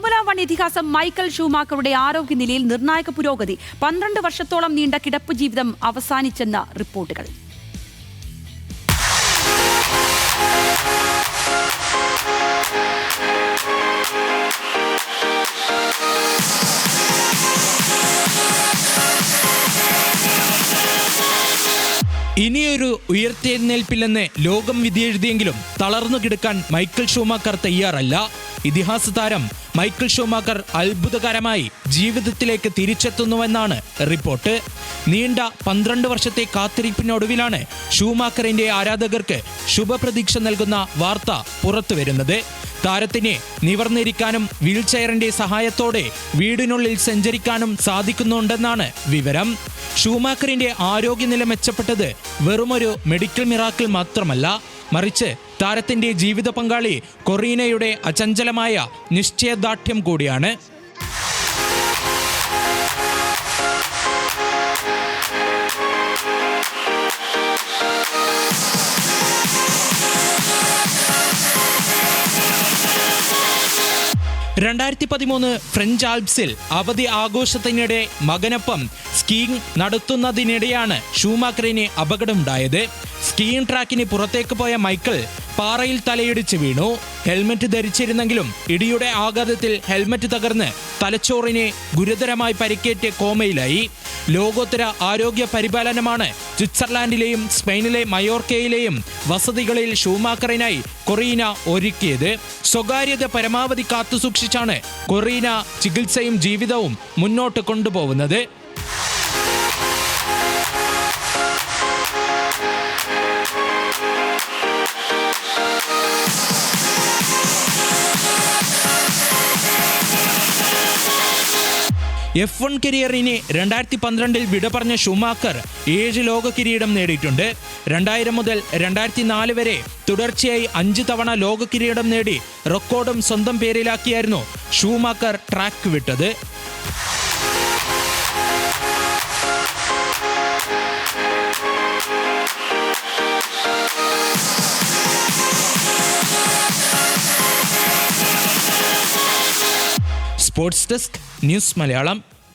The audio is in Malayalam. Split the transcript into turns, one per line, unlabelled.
ഫോർമുല വൺ ഇതിഹാസം മൈക്കൽ ഷൂമാക്കറുടെ ആരോഗ്യനിലയിൽ നിർണായക പുരോഗതി. പന്ത്രണ്ട് വർഷത്തോളം നീണ്ട കിടപ്പ് ജീവിതം അവസാനിച്ചെന്ന റിപ്പോർട്ടുകൾ.
ഇനിയൊരു ഉയർത്തെഴുന്നേൽപ്പില്ലെന്ന് ലോകം വിധിയെഴുതിയെങ്കിലും തളർന്നു കിടക്കാൻ മൈക്കിൾ ഷൂമാക്കർ തയ്യാറല്ല. ഇതിഹാസ താരം മൈക്കിൾ ഷൂമാക്കർ അത്ഭുതകരമായി ജീവിതത്തിലേക്ക് തിരിച്ചെത്തുന്നുവെന്നാണ് റിപ്പോർട്ട്. നീണ്ട പന്ത്രണ്ട് വർഷത്തെ കാത്തിരിപ്പിനൊടുവിലാണ് ഷൂമാക്കറിന്റെ ആരാധകർക്ക് ശുഭപ്രതീക്ഷ നൽകുന്ന വാർത്ത പുറത്തുവരുന്നത്. താരത്തിന് നിവർന്നിരിക്കാനും വീൽചെയറിന്റെ സഹായത്തോടെ വീടിനുള്ളിൽ സഞ്ചരിക്കാനും സാധിക്കുന്നുണ്ടെന്നാണ് വിവരം. ഷൂമാക്കറിന്റെ ആരോഗ്യനില മെച്ചപ്പെട്ടത് വെറുമൊരു മെഡിക്കൽ മിറാക്കിൾ മാത്രമല്ല മറിച്ച് താരത്തിന്റെ ജീവിത പങ്കാളി കൊറീനയുടെ അചഞ്ചലമായ നിശ്ചയദാർഢ്യം കൂടിയാണ്. രണ്ടായിരത്തി പതിമൂന്ന് ഫ്രഞ്ച് ആൽപ്സിൽ അവധി ആഘോഷത്തിനിടെ മകനൊപ്പം സ്കീയിങ് നടത്തുന്നതിനിടെയാണ് ഷൂമാക്കറിന് അപകടമുണ്ടായത്. സ്കീയിങ് ട്രാക്കിന് പുറത്തേക്ക് പോയ മൈക്കിൾ പാറയിൽ തലയിടിച്ച് വീണു. ഹെൽമറ്റ് ധരിച്ചിരുന്നെങ്കിലും ഇടിയുടെ ആഘാതത്തിൽ ഹെൽമറ്റ് തകർന്ന് തലച്ചോറിന് ഗുരുതരമായി പരിക്കേറ്റ് കോമയിലായി. ലോകോത്തര ആരോഗ്യ പരിപാലനമാണ് സ്വിറ്റ്സർലാൻഡിലെയും സ്പെയിനിലെ മയോർക്കയിലെയും വസതികളിൽ ഷൂമാക്കറിനായി കൊറീന ഒരുക്കിയത്. സ്വകാര്യത പരമാവധി കാത്തുസൂക്ഷിച്ചാണ് കൊറീന ചികിത്സയും ജീവിതവും മുന്നോട്ട് കൊണ്ടുപോകുന്നത് എഫ് വൺ കരിയറിന് രണ്ടായിരത്തി പന്ത്രണ്ടിൽ വിട പറഞ്ഞ ഷുമാക്കർ ഏഴ് ലോക കിരീടം നേടിയിട്ടുണ്ട്. രണ്ടായിരം മുതൽ രണ്ടായിരത്തി നാല് വരെ തുടർച്ചയായി അഞ്ച് തവണ ലോക കിരീടം നേടി റെക്കോർഡും സ്വന്തം പേരിലാക്കിയായിരുന്നു ഷൂമാക്കർ ട്രാക്ക് വിട്ടത്. Sports desk news Malayalam